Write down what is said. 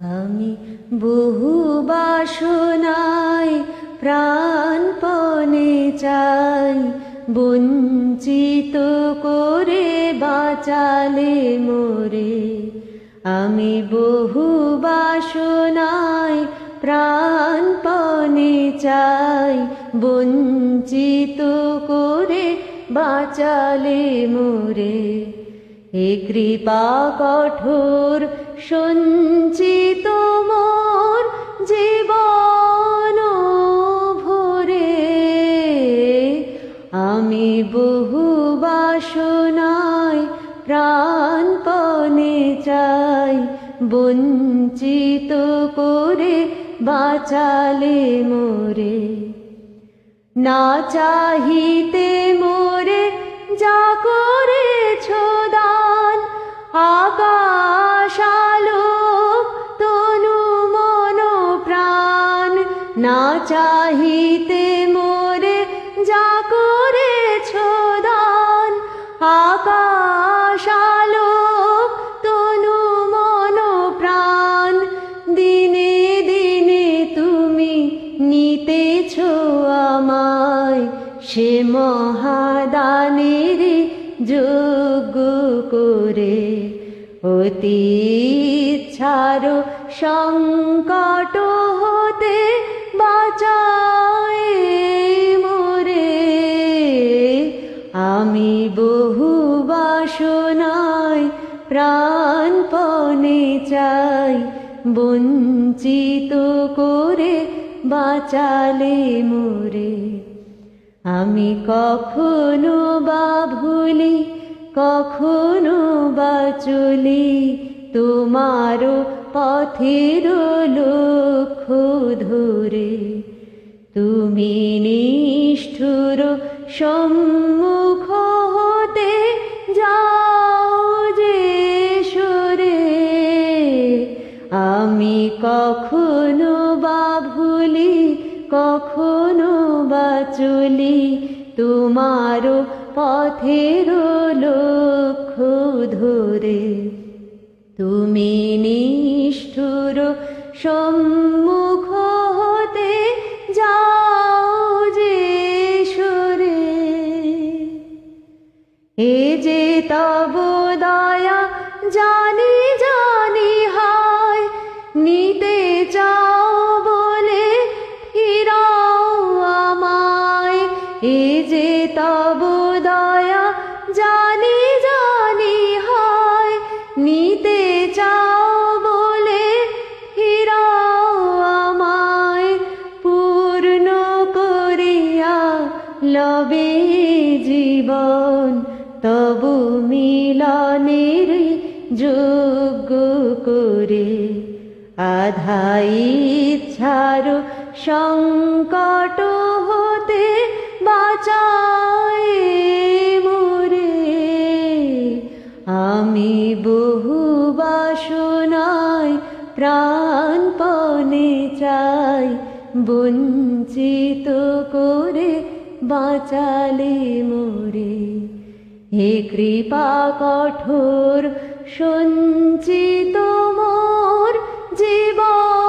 আমি বহু বাসনায় প্রাণপণে চাই, বঞ্চিত করে বাঁচালে মোরে। আমি বহু বাসনায় প্রাণপণে চাই, বঞ্চিত করে বাঁচালে মোরে। হে কৃপা কঠোর, সঞ্চিত মোর জীবন ভরে। আমি বহু বাসনায় প্রাণপণে চাই, বঞ্চিত করে বাঁচালে মোরে। না চাহিতে মোরে যা চাহিতে মোরে যা করেছ দান আকাশ আলো তনু মন প্রাণ। দিনে দিনে তুমি নিতেছ আমায় সে মহাদানের যোগ্য করে। অতি ছাড়ো হতে বাঁচায় মোরে। আমি বহু বাসনায় প্রাণপণে চাই, বঞ্চিত করে বাঁচালে মোরে। আমি কখনো বা ভুলি, কখনো বা চলি, তোমারও পথের লক্ষ্য ধরে, তুমি নিষ্ঠুর সম্মুখ হতে যাও যে সরে। আমি কখনো বা ভুলি, কখনো বা চলি তোমারও পথের লক্ষ্য ধরে। তুমি নিষ্ঠুর সম্মুখ এ যে তব দয়া, জানি জানি হায়, নিতে চাও বলে ফিরাও আমায়। এ যে তব তবু মিলনের যোগ্য করে আধাই ইচ্ছার সংকট হতে বাঁচায় মোরে। আমি বহু বাসনায় প্রাণপণে চাই, বঞ্চিত করে বাঁচালে মোরে। হে কৃপা কঠোর সঞ্চিত মোর জীবন